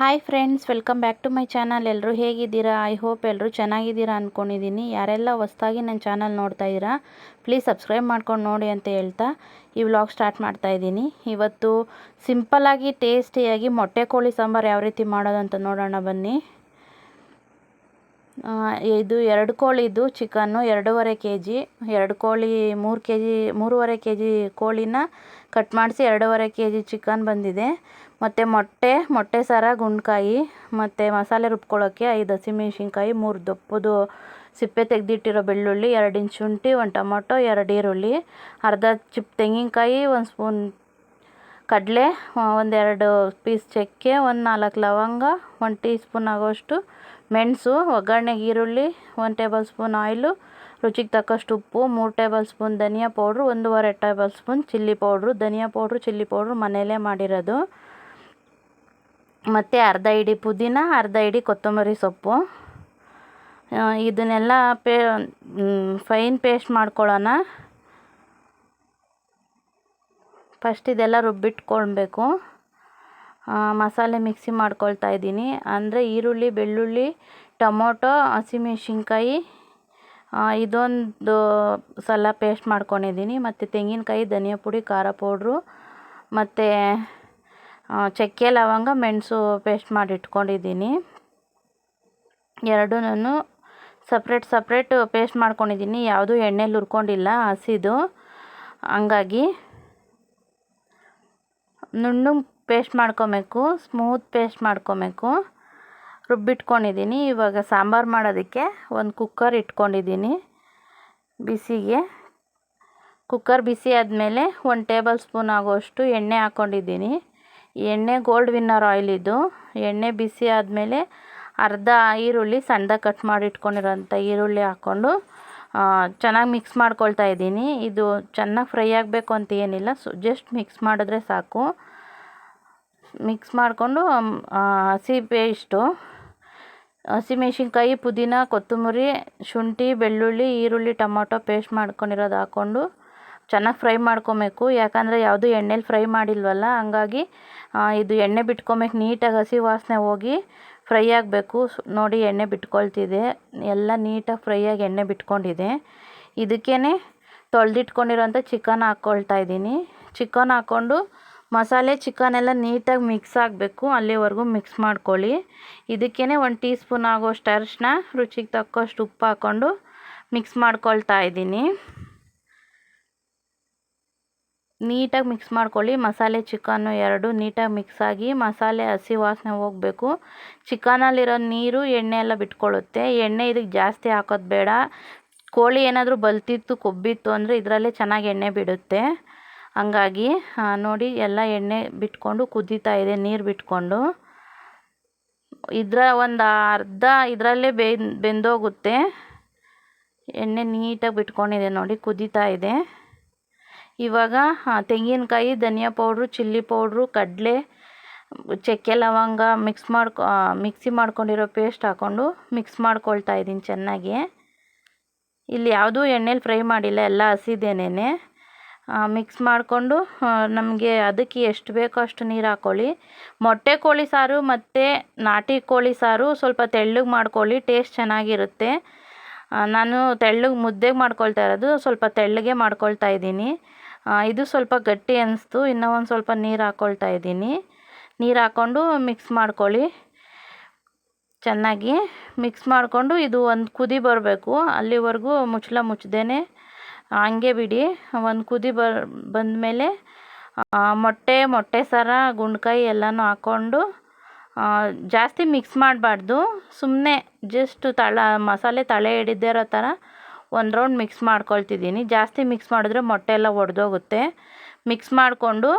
Hi friends welcome back to my channel ಎಲ್ಲರೂ ಹೇಗಿದ್ದೀರಾ? I hope ಎಲ್ಲರೂ ಚೆನ್ನಾಗಿದ್ದೀರಾ ಅಂದ್ಕೊಂಡಿದ್ದೀನಿ ಯಾರೆಲ್ಲ ಹೊಸ್ದಾಗಿ ನನ್ನ ಚಾನಲ್ ನೋಡ್ತಾ ಇದ್ದೀರಾ ಪ್ಲೀಸ್ ಸಬ್ಸ್ಕ್ರೈಬ್ ಮಾಡ್ಕೊಂಡು ನೋಡಿ ಅಂತ ಹೇಳ್ತಾ ಈ ವ್ಲಾಗ್ ಸ್ಟಾರ್ಟ್ ಮಾಡ್ತಾ ಇದ್ದೀನಿ. ಇವತ್ತು ಸಿಂಪಲ್ಲಾಗಿ ಟೇಸ್ಟಿಯಾಗಿ ಮೊಟ್ಟೆ ಕೋಳಿ ಸಾಂಬಾರು ಯಾವ ರೀತಿ ಮಾಡೋದು ಅಂತ ನೋಡೋಣ ಬನ್ನಿ. ಇದು ಎರಡು ಕೋಳಿದು ಚಿಕನ್ನು ಎರಡೂವರೆ ಕೆ ಜಿ ಎರಡು ಕೋಳಿ ಮೂರು ಕೆ ಜಿ ಮೂರುವರೆ ಕೆ ಜಿ ಕೋಳಿನ ಕಟ್ ಮಾಡಿಸಿ ಎರಡೂವರೆ ಕೆ ಜಿ ಚಿಕನ್ ಬಂದಿದೆ. ಮತ್ತು ಮೊಟ್ಟೆ ಮೊಟ್ಟೆ ಸಾರ, ಗುಂಡ್ಕಾಯಿ, ಮತ್ತು ಮಸಾಲೆ ರುಬ್ಕೊಳ್ಳೋಕ್ಕೆ ಐದು ಹಸಿಮೆಣ್ಸಿನ್ಕಾಯಿ, ಮೂರು ದಪ್ಪದು ಸಿಪ್ಪೆ ತೆಗೆದಿಟ್ಟಿರೋ ಬೆಳ್ಳುಳ್ಳಿ, ಎರಡು ಇಂಚು ಶುಂಠಿ, ಒಂದು ಟೊಮೊಟೊ, ಎರಡು ಈರುಳ್ಳಿ, ಅರ್ಧ ಚಿಪ್ ತೆಂಗಿನಕಾಯಿ, ಒಂದು ಸ್ಪೂನ್ ಕಡಲೆ ಒಂದೆರಡು ಪೀಸ್ ಚಕ್ಕೆ, ಒಂದು ನಾಲ್ಕು ಲವಂಗ, ಒಂದು ಟೀ ಸ್ಪೂನ್ ಆಗೋಷ್ಟು ಮೆಣಸು ಒಗ್ಗರಣೆಗೆ ಈರುಳ್ಳಿ, ಒಂದು ಟೇಬಲ್ ಸ್ಪೂನ್ ಆಯಿಲು, ರುಚಿಗೆ ತಕ್ಕಷ್ಟು ಉಪ್ಪು, ಮೂರು ಟೇಬಲ್ ಸ್ಪೂನ್ ಧನಿಯಾ ಪೌಡ್ರು, ಒಂದೂವರೆ ಟೇಬಲ್ ಸ್ಪೂನ್ ಚಿಲ್ಲಿ ಪೌಡ್ರು. ಧನಿಯಾ ಪೌಡ್ರು, ಚಿಲ್ಲಿ ಪೌಡ್ರು ಮನೆಯಲ್ಲೇ ಮಾಡಿರೋದು. ಮತ್ತು ಅರ್ಧ ಇಡಿ ಪುದೀನ, ಅರ್ಧ ಇಡಿ ಕೊತ್ತಂಬರಿ ಸೊಪ್ಪು. ಇದನ್ನೆಲ್ಲ ಪೇ ಫೈನ್ ಪೇಸ್ಟ್ ಮಾಡ್ಕೊಳ್ಳೋಣ. ಫಸ್ಟ್ ಇದೆಲ್ಲ ರುಬ್ಬಿಟ್ಕೊಳ್ಬೇಕು. ಮಸಾಲೆ ಮಿಕ್ಸಿ ಮಾಡ್ಕೊಳ್ತಾ ಇದ್ದೀನಿ. ಅಂದರೆ ಈರುಳ್ಳಿ, ಬೆಳ್ಳುಳ್ಳಿ, ಟೊಮೊಟೊ ಹಸಿಮೆಣ್ಸಿನ್ಕಾಯಿ ಇದೊಂದು ಸಲ ಪೇಸ್ಟ್ ಮಾಡ್ಕೊಂಡಿದ್ದೀನಿ. ಮತ್ತು ತೆಂಗಿನಕಾಯಿ, ಧನಿಯಾ ಪುಡಿ, ಖಾರ ಪೌಡ್ರು, ಮತ್ತು ಚಕ್ಕೆ, ಲವಂಗ, ಮೆಣಸು ಪೇಸ್ಟ್ ಮಾಡಿ ಇಟ್ಕೊಂಡಿದ್ದೀನಿ. ಎರಡೂ ಸಪ್ರೇಟ್ ಸಪ್ರೇಟ್ ಪೇಸ್ಟ್ ಮಾಡ್ಕೊಂಡಿದ್ದೀನಿ. ಯಾವುದೂ ಎಣ್ಣೆಲಿ ಹುರ್ಕೊಂಡಿಲ್ಲ, ಹಸಿದು. ಹಂಗಾಗಿ ನುಣ್ಣು ಪೇಸ್ಟ್ ಮಾಡ್ಕೊಬೇಕು ಸ್ಮೂತ್ ಪೇಸ್ಟ್ ಮಾಡ್ಕೊಬೇಕು. ರುಬ್ಬಿಟ್ಕೊಂಡಿದ್ದೀನಿ. ಇವಾಗ ಸಾಂಬಾರು ಮಾಡೋದಕ್ಕೆ ಒಂದು ಕುಕ್ಕರ್ ಇಟ್ಕೊಂಡಿದ್ದೀನಿ ಬಿಸಿಗೆ. ಕುಕ್ಕರ್ ಬಿಸಿ ಆದಮೇಲೆ ಒಂದು ಟೇಬಲ್ ಸ್ಪೂನ್ ಆಗೋಷ್ಟು ಎಣ್ಣೆ ಹಾಕ್ಕೊಂಡಿದ್ದೀನಿ ಎಣ್ಣೆ ಗೋಲ್ಡ್ ವಿನ್ನರ್ ಆಯಿಲ್ ಇದು. ಎಣ್ಣೆ ಬಿಸಿ ಆದಮೇಲೆ ಅರ್ಧ ಈರುಳ್ಳಿ ಸಣ್ಣದ ಕಟ್ ಮಾಡಿ ಇಟ್ಕೊಂಡಿರೋಂಥ ಈರುಳ್ಳಿ ಹಾಕ್ಕೊಂಡು ಚೆನ್ನಾಗಿ ಮಿಕ್ಸ್ ಮಾಡ್ಕೊಳ್ತಾ ಇದ್ದೀನಿ. ಇದು ಚೆನ್ನಾಗಿ ಫ್ರೈ ಆಗಬೇಕು ಅಂತ ಏನಿಲ್ಲ. ಸೊ ಜಸ್ಟ್ ಮಿಕ್ಸ್ ಮಾಡಿದ್ರೆ ಸಾಕು. ಮಿಕ್ಸ್ ಮಾಡಿಕೊಂಡು ಹಸಿ ಪೇಸ್ಟು ಹಸಿಮೆಣ್ಸಿನ್ಕಾಯಿ ಪುದೀನ, ಕೊತ್ತಂಬರಿ, ಶುಂಠಿ, ಬೆಳ್ಳುಳ್ಳಿ, ಈರುಳ್ಳಿ, ಟೊಮೊಟೊ ಪೇಸ್ಟ್ ಮಾಡ್ಕೊಂಡಿರೋದು ಹಾಕ್ಕೊಂಡು ಚೆನ್ನಾಗಿ ಫ್ರೈ ಮಾಡ್ಕೊಬೇಕು. ಯಾಕಂದರೆ ಯಾವುದು ಎಣ್ಣೆಲಿ ಫ್ರೈ ಮಾಡಿಲ್ವಲ್ಲ, ಹಂಗಾಗಿ ಇದು ಎಣ್ಣೆ ಬಿಟ್ಕೊಬೇಕು. ನೀಟಾಗಿ ಹಸಿ ವಾಸನೆ ಹೋಗಿ ಫ್ರೈ ಆಗಬೇಕು. ನೋಡಿ ಎಣ್ಣೆ ಬಿಟ್ಕೊಳ್ತಿದೆ. ಎಲ್ಲ ನೀಟಾಗಿ ಫ್ರೈಯಾಗಿ ಎಣ್ಣೆ ಬಿಟ್ಕೊಂಡಿದೆ. ಇದಕ್ಕೇ ತೊಳೆದಿಟ್ಕೊಂಡಿರೋಂಥ ಚಿಕನ್ ಹಾಕ್ಕೊಳ್ತಾ ಇದ್ದೀನಿ. ಚಿಕನ್ ಹಾಕ್ಕೊಂಡು ಮಸಾಲೆ ಚಿಕನ್ ಎಲ್ಲ ನೀಟಾಗಿ ಮಿಕ್ಸ್ ಆಗಬೇಕು. ಅಲ್ಲಿವರೆಗೂ ಮಿಕ್ಸ್ ಮಾಡ್ಕೊಳ್ಳಿ. ಇದಕ್ಕೇ ಒಂದು ಟೀ ಸ್ಪೂನ್ ಆಗೋಷ್ಟು ಅರಿಶಿನ, ರುಚಿಗೆ ತಕ್ಕಷ್ಟು ಉಪ್ಪು ಹಾಕ್ಕೊಂಡು ಮಿಕ್ಸ್ ಮಾಡ್ಕೊಳ್ತಾ ಇದ್ದೀನಿ. ನೀಟಾಗಿ ಮಿಕ್ಸ್ ಮಾಡ್ಕೊಳ್ಳಿ. ಮಸಾಲೆ, ಚಿಕನ್ನು ಎರಡು ನೀಟಾಗಿ ಮಿಕ್ಸ್ ಆಗಿ ಮಸಾಲೆ, ಹಸಿ ವಾಸನೆ ಹೋಗಬೇಕು. ಚಿಕನಲ್ಲಿರೋ ನೀರು, ಎಣ್ಣೆ ಎಲ್ಲ ಬಿಟ್ಕೊಳ್ಳುತ್ತೆ. ಎಣ್ಣೆ ಇದಕ್ಕೆ ಜಾಸ್ತಿ ಹಾಕೋದು ಬೇಡ. ಕೋಳಿ ಏನಾದರೂ ಬಲ್ತಿತ್ತು, ಕೊಬ್ಬಿತ್ತು ಅಂದರೆ ಇದರಲ್ಲೇ ಚೆನ್ನಾಗಿ ಎಣ್ಣೆ ಬಿಡುತ್ತೆ. ಹಂಗಾಗಿ ನೋಡಿ, ಎಲ್ಲ ಎಣ್ಣೆ ಬಿಟ್ಕೊಂಡು ಕುದೀತಾ ಇದೆ, ನೀರು ಬಿಟ್ಕೊಂಡು. ಇದರ ಒಂದು ಅರ್ಧ ಇದರಲ್ಲೇ ಬೆಂದೋಗುತ್ತೆ. ಎಣ್ಣೆ ನೀಟಾಗಿ ಬಿಟ್ಕೊಂಡಿದೆ ನೋಡಿ, ಕುದೀತಾ ಇದೆ. ಇವಾಗ ತೆಂಗಿನಕಾಯಿ, ಧನಿಯಾ ಪೌಡ್ರು, ಚಿಲ್ಲಿ ಪೌಡ್ರು, ಕಡಲೆ, ಚಕ್ಕೆ ಲವಂಗ ಮಿಕ್ಸ್ ಮಾಡ್ಕೊ ಮಿಕ್ಸಿ ಮಾಡ್ಕೊಂಡಿರೋ ಪೇಸ್ಟ್ ಹಾಕ್ಕೊಂಡು ಮಿಕ್ಸ್ ಮಾಡ್ಕೊಳ್ತಾ ಇದ್ದೀನಿ ಚೆನ್ನಾಗಿ. ಇಲ್ಲಿ ಯಾವುದೂ ಎಣ್ಣೆಲಿ ಫ್ರೈ ಮಾಡಿಲ್ಲ, ಎಲ್ಲ ಹಸಿದೇನೆ ಮಿಕ್ಸ್ ಮಾಡಿಕೊಂಡು ನಮಗೆ ಅದಕ್ಕೆ ಎಷ್ಟು ಬೇಕೋ ಅಷ್ಟು ನೀರು ಹಾಕ್ಕೊಳ್ಳಿ ಮೊಟ್ಟೆ ಕೋಳಿ ಸಾರು ಮತ್ತು ನಾಟಿ ಕೋಳಿ ಸಾರು ಸ್ವಲ್ಪ ತೆಳ್ಳಗೆ ಮಾಡ್ಕೊಳ್ಳಿ ಟೇಸ್ಟ್ ಚೆನ್ನಾಗಿರುತ್ತೆ. ನಾನು ತೆಳ್ಳಗೆ ಮುದ್ದೆಗೆ ಮಾಡ್ಕೊಳ್ತಾ ಇರೋದು, ಸ್ವಲ್ಪ ತೆಳ್ಳಗೆ ಮಾಡ್ಕೊಳ್ತಾ ಇದ್ದೀನಿ. ಇದು ಸ್ವಲ್ಪ ಗಟ್ಟಿ ಅನ್ನಿಸ್ತು ಇನ್ನೂ ಒಂದು ಸ್ವಲ್ಪ ನೀರು ಹಾಕ್ಕೊಳ್ತಾ ಇದ್ದೀನಿ. ನೀರು ಹಾಕ್ಕೊಂಡು ಮಿಕ್ಸ್ ಮಾಡ್ಕೊಳ್ಳಿ. ಚೆನ್ನಾಗಿ ಮಿಕ್ಸ್ ಮಾಡಿಕೊಂಡು ಇದು ಒಂದು ಕುದಿ ಬರಬೇಕು. ಅಲ್ಲಿವರೆಗೂ ಮುಚ್ಚಳ ಮುಚ್ಚದೇ ಹಂಗೆ ಬಿಡಿ, ಒಂದು ಕುದಿ ಬರ್, ಬಂದಮೇಲೆ ಮೊಟ್ಟೆ ಮೊಟ್ಟೆ ಸರ, ಗುಂಡ್ಕಾಯಿ ಎಲ್ಲನೂ ಹಾಕ್ಕೊಂಡು ಜಾಸ್ತಿ ಮಿಕ್ಸ್ ಮಾಡಬಾರ್ದು. ಸುಮ್ಮನೆ ಜಸ್ಟ್ ತಳ, ಮಸಾಲೆ ತಳೆ ಹಿಡಿದಿರೋ ಥರ ಒಂದು ರೌಂಡ್ ಮಿಕ್ಸ್ ಮಾಡ್ಕೊಳ್ತಿದ್ದೀನಿ. ಜಾಸ್ತಿ ಮಿಕ್ಸ್ ಮಾಡಿದ್ರೆ ಮೊಟ್ಟೆ ಎಲ್ಲ ಒಡೆದೋಗುತ್ತೆ. ಮಿಕ್ಸ್ ಮಾಡಿಕೊಂಡು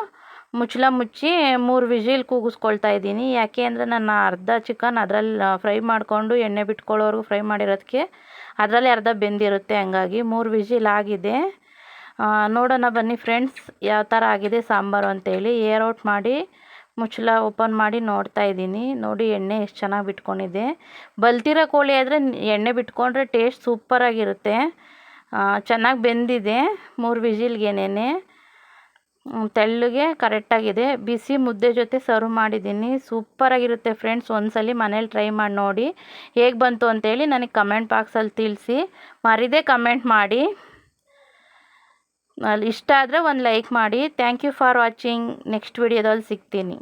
ಮುಚ್ಚಲ ಮುಚ್ಚಿ ಮೂರು ವಿಜಿಲ್ ಕೂಗಿಸ್ಕೊಳ್ತಾ ಇದ್ದೀನಿ. ಯಾಕೆ ಅಂದರೆ ನಾನು ಅರ್ಧ ಚಿಕನ್ ಅದರಲ್ಲಿ ಫ್ರೈ ಮಾಡಿಕೊಂಡು ಎಣ್ಣೆ ಬಿಟ್ಕೊಳ್ಳೋವರೆಗೂ ಫ್ರೈ ಮಾಡಿರೋದಕ್ಕೆ ಅದರಲ್ಲಿ ಅರ್ಧ ಬೆಂದಿರುತ್ತೆ ಹಂಗಾಗಿ ಮೂರು ವಿಜಿಲ್ ಆಗಿದೆ. ನೋಡೋಣ ಬನ್ನಿ ಫ್ರೆಂಡ್ಸ್ ಯಾವ ಥರ ಆಗಿದೆ ಸಾಂಬಾರು ಅಂತೇಳಿ. ಏರ್ ಔಟ್ ಮಾಡಿ ಮುಚ್ಚಳ ಓಪನ್ ಮಾಡಿ ನೋಡ್ತಾ ಇದ್ದೀನಿ. ನೋಡಿ ಎಣ್ಣೆ ಎಷ್ಟು ಚೆನ್ನಾಗಿ ಬಿಟ್ಕೊಂಡಿದೆ. ಬಲ್ತಿರೋ ಕೋಳಿ ಆದರೆ ಎಣ್ಣೆ ಬಿಟ್ಕೊಂಡ್ರೆ ಟೇಸ್ಟ್ ಸೂಪರಾಗಿರುತ್ತೆ ಚೆನ್ನಾಗಿ ಬೆಂದಿದೆ. ಮೂರು ವಿಜಿಲ್ಗೇನೆ ತೆಳ್ಳಗೆ ಕರೆಕ್ಟಾಗಿದೆ ಬಿಸಿ ಮುದ್ದೆ ಜೊತೆ ಸರ್ವ್ ಮಾಡಿದ್ದೀನಿ. ಸೂಪರಾಗಿರುತ್ತೆ ಫ್ರೆಂಡ್ಸ್. ಒಂದ್ಸಲಿ ಮನೇಲಿ ಟ್ರೈ ಮಾಡಿ ನೋಡಿ. ಹೇಗೆ ಬಂತು ಅಂತೇಳಿ ನನಗೆ ಕಮೆಂಟ್ ಬಾಕ್ಸಲ್ಲಿ ತಿಳಿಸಿ. ಮರಿದೇ ಕಮೆಂಟ್ ಮಾಡಿ. ಅಲ್ಲಿ ಇಷ್ಟ ಆದರೆ ಒಂದು ಲೈಕ್ ಮಾಡಿ. Thank you for watching next ವಿಡಿಯೋದಲ್ಲಿ ಸಿಗ್ತೀನಿ.